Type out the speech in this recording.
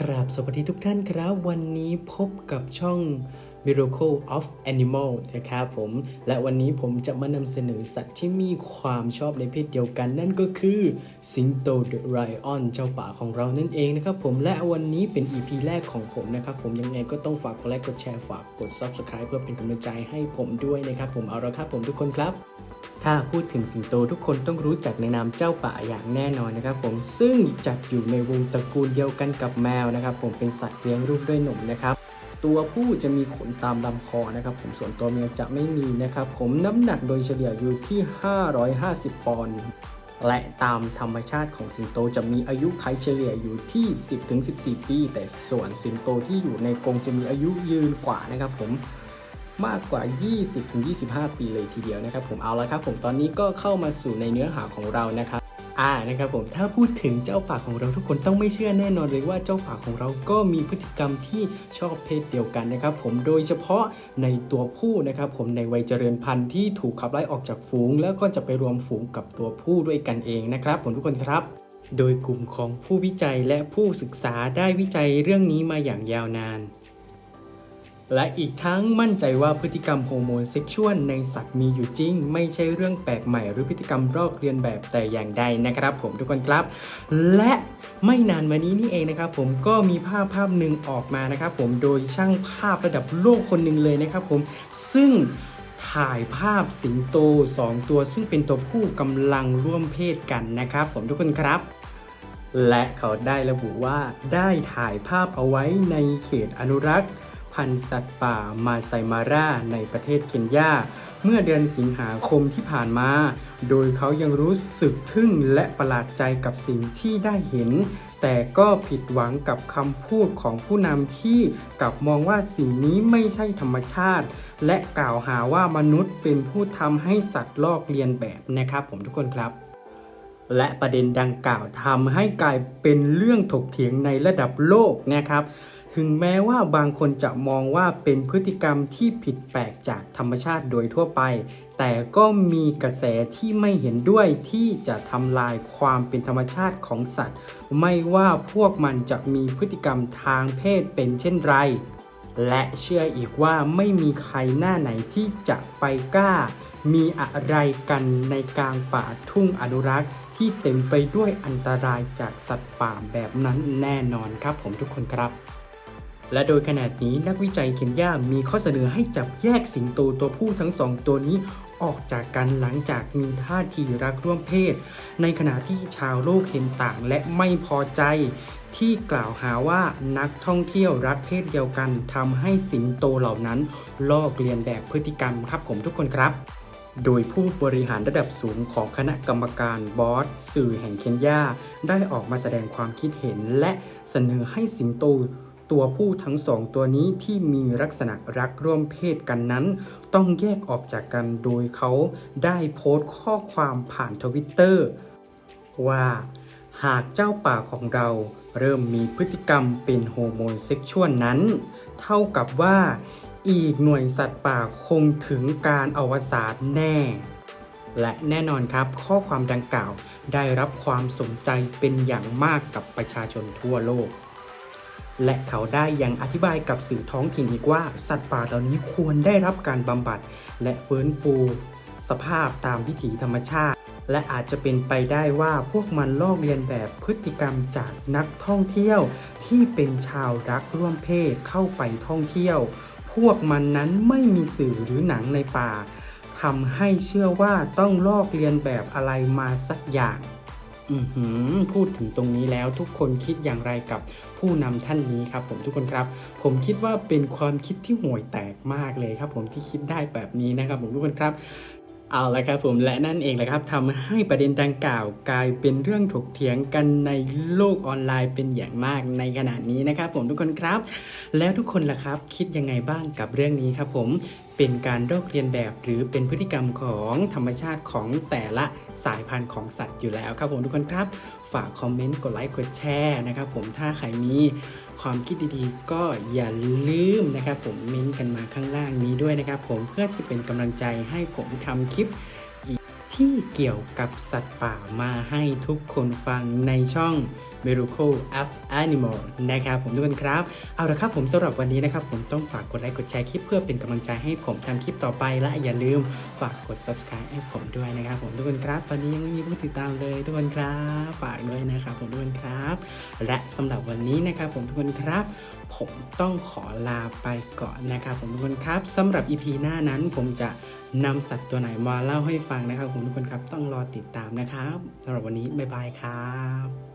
กราบสวัสดีทุกท่านครับ วันนี้พบกับช่อง Miracle of Animal นะครับผม และวันนี้ผมจะมานำเสนอสัตว์ที่มีความชอบในเพศเดียวกัน นั่นก็คือสิงโตเดอะไรออนเจ้าป่าของเรานั่นเองนะครับผมและวันนี้เป็น EP แรกของผมนะครับผมยังไงก็ต้องฝากกดไลค์กดแชร์ฝากกด Subscribe เพื่อเป็นกำลังใจให้ผมด้วยนะครับผมเอาละครับผมทุกคนครับ ถ้าพูดถึงสิงโตทุกคนต้องรู้จักในนามเจ้าป่าอย่างแน่นอนนะครับ ผมซึ่งจัดอยู่ในวงตระกูลเดียวกันกับแมวนะครับ ผมเป็นสัตว์เลี้ยงลูกด้วยนมนะครับ ตัวผู้จะมีขนตามลำคอนะครับ ผมส่วนตัวเมียจะไม่มีนะครับ ผมน้ำหนักโดยเฉลี่ยอยู่ที่ 550 ปอนด์และตามธรรมชาติของสิงโตจะมีอายุขัยเฉลี่ยอยู่ที่ 10-14 ปี แต่ส่วนสิงโตที่อยู่ในกรงจะมีอายุยืนกว่านะครับ ผม มากกว่า 20-25 ปีเลยทีเดียวนะครับผมเอาละครับผมตอนนี้ก็เข้ามาสู่ในเนื้อหาของเรานะครับอ่านะครับผมถ้าพูดถึงเจ้าป่าของเราทุกคนต้องไม่เชื่อแน่นอนเลยว่าเจ้าป่าของเราก็มีพฤติกรรมที่ชอบเพศเดียวกันนะครับผมโดยเฉพาะในตัวผู้นะครับผมในวัยเจริญพันธุ์ที่ถูกขับไล่ออกจากฝูง แล้วก็จะไปรวมฝูงกับตัวผู้ด้วยกันเองนะครับผมทุกคนครับโดยกลุ่มของผู้วิจัยและผู้ศึกษาได้วิจัยเรื่องนี้มาอย่างยาวนาน และอีกทั้งมั่นใจว่าพฤติกรรมโฮอร์โมนเซ็กชวลในสัตว์มีอยู่จริง ไม่ใช่เรื่องแปลกใหม่หรือพฤติกรรมลอกเลียนแบบแต่อย่างใดนะครับผมทุกคนครับ และไม่นานมานี้นี่เองนะครับผมก็มีภาพภาพหนึ่งออกมานะครับผมโดยช่างภาพระดับโลกคนหนึ่งเลยนะครับผมซึ่งถ่ายภาพสิงโต 2 ตัวซึ่งเป็นตัวผู้กำลังร่วมเพศกันนะครับผมทุกคนครับ และเขาได้ระบุว่าได้ถ่ายภาพเอาไว้ในเขตอนุรักษ์ พันธุ์สัตว์ป่ามาไซมาร่าในประเทศเคนยา เมื่อเดือนสิงหาคมที่ผ่านมา โดยเขายังรู้สึกทึ่งและประหลาดใจกับสิ่งที่ได้เห็น แต่ก็ผิดหวังกับคำพูดของผู้นำที่กลับมองว่าสิ่งนี้ไม่ใช่ธรรมชาติ และกล่าวหาว่ามนุษย์เป็นผู้ทำให้สัตว์ลอกเลียนแบบนะครับผมทุกคนครับและประเด็นดังกล่าวทำให้กลายเป็นเรื่องถกเถียงในระดับโลกนะครับ ถึงแม้ว่าบางคนจะมองว่าเป็นพฤติกรรมที่ผิดแปลกจากธรรมชาติโดยทั่วไป แต่ก็มีกระแสที่ไม่เห็นด้วยที่จะทำลายความเป็นธรรมชาติของสัตว์ ไม่ว่าพวกมันจะมีพฤติกรรมทางเพศเป็นเช่นไร และเชื่ออีกว่าไม่มีใครหน้าไหนที่จะไปกล้า มีอะไรกันในกลางป่าทุ่งอนุรักษ์ ที่เต็มไปด้วยอันตรายจากสัตว์ป่าแบบนั้นแน่นอนครับผมทุกคนครับ และโดยขนาดนี้นักวิจัยเคนยามีข้อเสนอให้จับแยกสิงโตตัวผู้ทั้งสองตัวนี้ออกจากกันหลังจากมีท่าทีรักร่วมเพศ ในขณะที่ชาวโลกเห็นต่างและไม่พอใจ ที่กล่าวหาว่านักท่องเที่ยวรักเพศเดียวกันทำให้สิงโตเหล่านั้น ลอกเลียนแบบพฤติกรรมครับผมทุกคนครับ โดยผู้บริหารระดับสูงของคณะกรรมการบอสสื่อแห่งเคนยาได้ออกมาแสดงความคิดเห็นและเสนอให้สิงโต ตัวผู้ทั้งสองตัวนี้ที่มีลักษณะรักร่วมเพศกันนั้น ต้องแยกออกจากกันโดยเขาได้โพสต์ข้อความผ่านทวิตเตอร์ว่า หากเจ้าป่าของเราเริ่มมีพฤติกรรมเป็นโฮโมนเซ็กชวลนั้น เท่ากับว่าอีกหน่วยสัตว์ป่าคงถึงการอวสานแน่ และแน่นอนครับข้อความดังกล่าวได้รับความสนใจเป็นอย่างมากกับประชาชนทั่วโลก และเขาได้ยังอธิบายกับสื่อท้องถิ่นอีกว่า สัตว์ป่าเหล่านี้ควรได้รับการบำบัด และฟื้นฟูสภาพตามวิถีธรรมชาติ และอาจจะเป็นไปได้ว่าพวกมันลอกเลียนแบบพฤติกรรมจากนักท่องเที่ยว ที่เป็นชาวรักร่วมเพศเข้าไปท่องเที่ยว พวกมันนั้นไม่มีสื่อหรือหนังในป่าทำให้เชื่อว่าต้องลอกเลียนแบบอะไรมาสักอย่าง พูดถึงตรงนี้แล้วทุกคนคิดอย่างไรกับผู้นำท่านนี้ครับ ผมทุกคนครับ ผมคิดว่าเป็นความคิดที่ห่วยแตกมากเลยครับ ผมที่คิดได้แบบนี้นะครับ ผมทุกคนครับ เอาละครับผมและนั่นเองแหละครับทำให้ประเด็นดังกล่าวกลายเป็นเรื่องถกเถียงกันในโลกออนไลน์เป็นอย่างมากในขณะนี้นะครับ ผมทุกคนครับ แล้วทุกคนล่ะครับ คิดยังไงบ้างกับเรื่องนี้ครับ ผมเป็นการลอกเลียนแบบหรือเป็นพฤติกรรมของธรรมชาติของแต่ละสายพันธุ์ของสัตว์อยู่แล้วครับผมทุกคนครับ ฝากคอมเมนต์กดไลค์กดแชร์นะครับผมถ้าใครมี ความคิดดีๆ ก็อย่าลืมนะครับผมเม้นกันมาข้างล่างนี้ด้วยนะครับผมเพื่อที่เป็นกำลังใจให้ผมทำคลิปที่เกี่ยวกับสัตว์ป่ามาให้ทุกคนฟังในช่อง Miracle of Animal นะครับผมทุกคนครับ เอาละครับผมสำหรับวันนี้นะครับ ผมต้องฝากกดไลค์กดแชร์คลิปเพื่อเป็นกำลังใจให้ผมทำคลิปต่อไปและอย่าลืมฝากกด subscribe ให้ผมด้วยนะครับ ผมทุกคนครับ ตอนนี้ยังไม่มีผู้ติดตามเลยทุกคนครับ ฝากด้วยนะครับผมทุกคนครับ และสำหรับวันนี้นะครับ ผมทุกคนครับ ผมต้องขอลาไปก่อนนะครับ ผมทุกคนครับสำหรับ EP หน้านั้นผมจะนำสัตว์ตัวไหนมาเล่าให้ฟังนะครับผมทุกคนครับต้องรอติดตามนะครับสำหรับวันนี้บ๊ายบายครับ